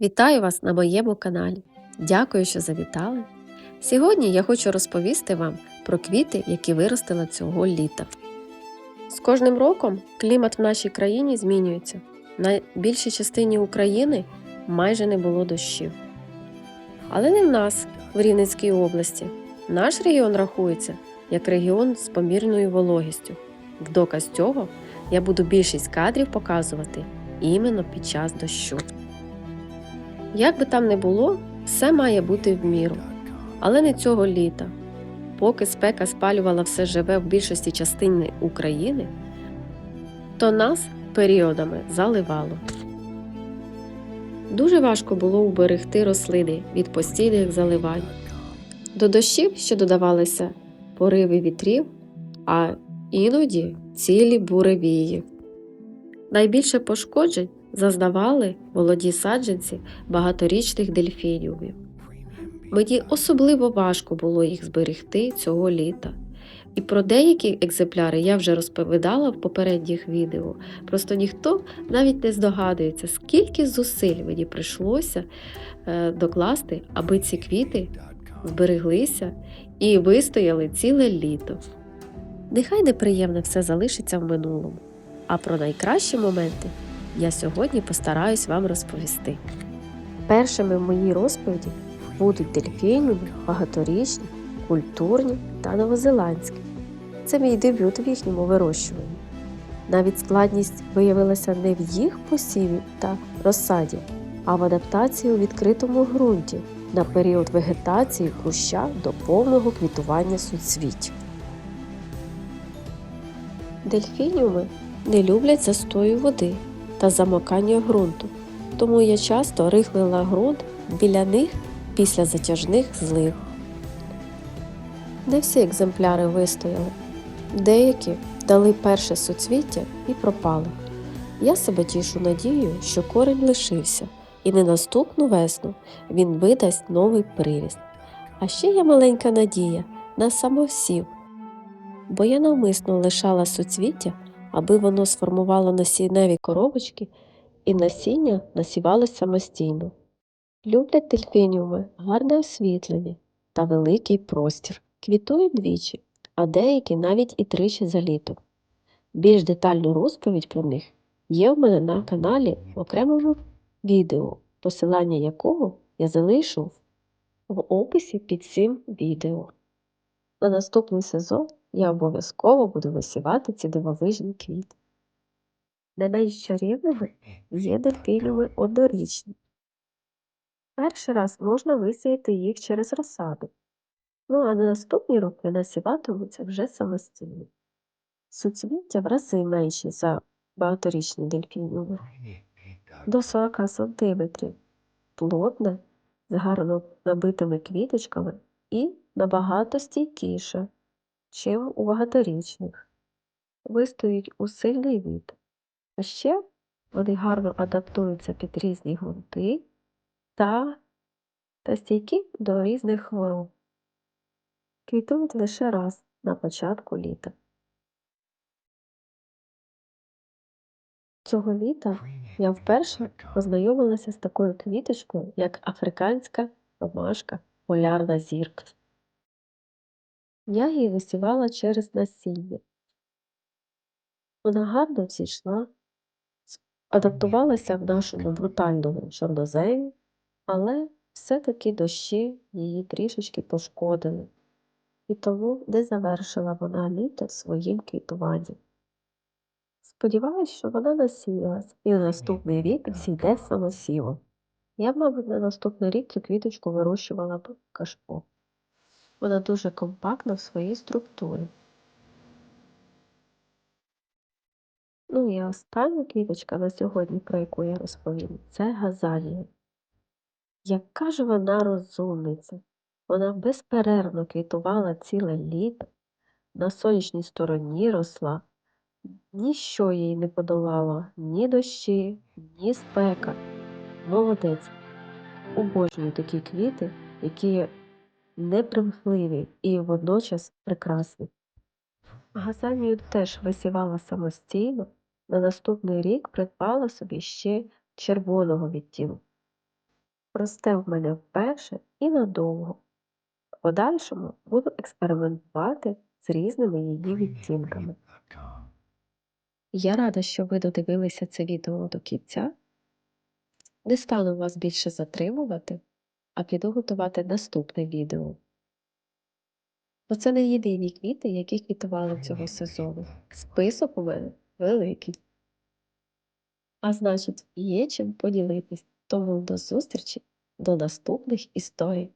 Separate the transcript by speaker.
Speaker 1: Вітаю вас на моєму каналі. Дякую, що завітали. Сьогодні я хочу розповісти вам про квіти, які виростила цього літа. З кожним роком клімат в нашій країні змінюється. На більшій частині України майже не було дощів. Але не в нас, в Рівненській області. Наш регіон рахується як регіон з помірною вологістю. В доказ цього я буду більшість кадрів показувати іменно під час дощу. Як би там не було, все має бути в міру. Але не цього літа. Поки спека спалювала все живе в більшості частини України, то нас періодами заливало. Дуже важко було уберегти рослини від постійних заливань. До дощів ще додавалися пориви вітрів, а іноді цілі буревії. Найбільше пошкоджень зазнавали молоді саджанці багаторічних дельфініумів. Мені особливо важко було їх зберегти цього літа. І про деякі екземпляри я вже розповідала в попередніх відео. Просто ніхто навіть не здогадується, скільки зусиль мені прийшлося е, докласти, аби ці квіти збереглися і вистояли ціле літо. Нехай неприємне все залишиться в минулому, а про найкращі моменти я сьогодні постараюсь вам розповісти. Першими в моїй розповіді будуть дельфініуми, багаторічні, культурні та новозеландські. Це мій дебют в їхньому вирощуванні. Навіть складність виявилася не в їх посіві та розсаді, а в адаптації у відкритому ґрунті на період вегетації куща до повного квітування суцвіть. Дельфініуми не люблять застою води та замокання ґрунту, тому я часто рихлила ґрунт біля них після затяжних злив. Не всі екземпляри вистояли, деякі дали перше суцвіття і пропали. Я себе тішу надією, що корінь лишився, і не наступну весну він видасть новий приріст. А ще є маленька надія на самосів, бо я навмисно лишала суцвіття, аби воно сформувало насінневі коробочки і насіння насівалось самостійно. Люблять дельфініуми гарне освітлення та великий простір. Квітують двічі, а деякі навіть і тричі за літо. Більш детальну розповідь про них є в мене на каналі в окремому відео, посилання якого я залишу в описі під цим відео. На наступний сезон я обов'язково буду висівати ці дивовижні квіти. Не менш чарівними є дельфініуми однорічні. Перший раз можна висіяти їх через розсаду, ну а на наступні роки насіватимуться вже самостійно. Суцвіття в рази менші за багаторічні дельфініуми, до 40 см, плотне, з гарно набитими квіточками і набагато стійкіше, чим у багаторічних. Вистоїть у сильний вітер. А ще вони гарно адаптуються під різні ґрунти та, та стійкі до різних хвороб. Квітують лише раз на початку літа. Цього літа я вперше познайомилася з такою квіточкою, як африканська ромашка полярна зірка. Я її висівала через насіння. Вона гарно зійшла, адаптувалася в нашому брутальному чорноземі, але все-таки дощі її трішечки пошкодили, і тому не завершила вона літо своїм квітуванням. Сподіваюсь, що вона насіялась і на наступний рік зійде самосівом. Я мабуть, на наступний рік цю квіточку вирощувала б кашпо. Вона дуже компактна в своїй структурі. Ну і остання квіточка на сьогодні, про яку я розповім, це газалія. Яка ж вона розумниця! Вона безперервно квітувала ціле літо, на сонячній стороні росла, ніщо їй не подолало, ні дощі, ні спека. Молодець. Обожнюю такі квіти, які непримхливі і водночас прекрасні. Газанію теж висівала самостійно, на наступний рік придбала собі ще червоного відтінку. росте в мене вперше і надовго. В подальшому буду експериментувати з різними її відтінками. Я рада, що ви додивилися це відео до кінця. Не стану вас більше затримувати, а піду готувати наступне відео. Бо це не єдині квіти, які квітували цього сезону. Список у мене великий. А значить, є чим поділитись. Тому до зустрічі до наступних історій.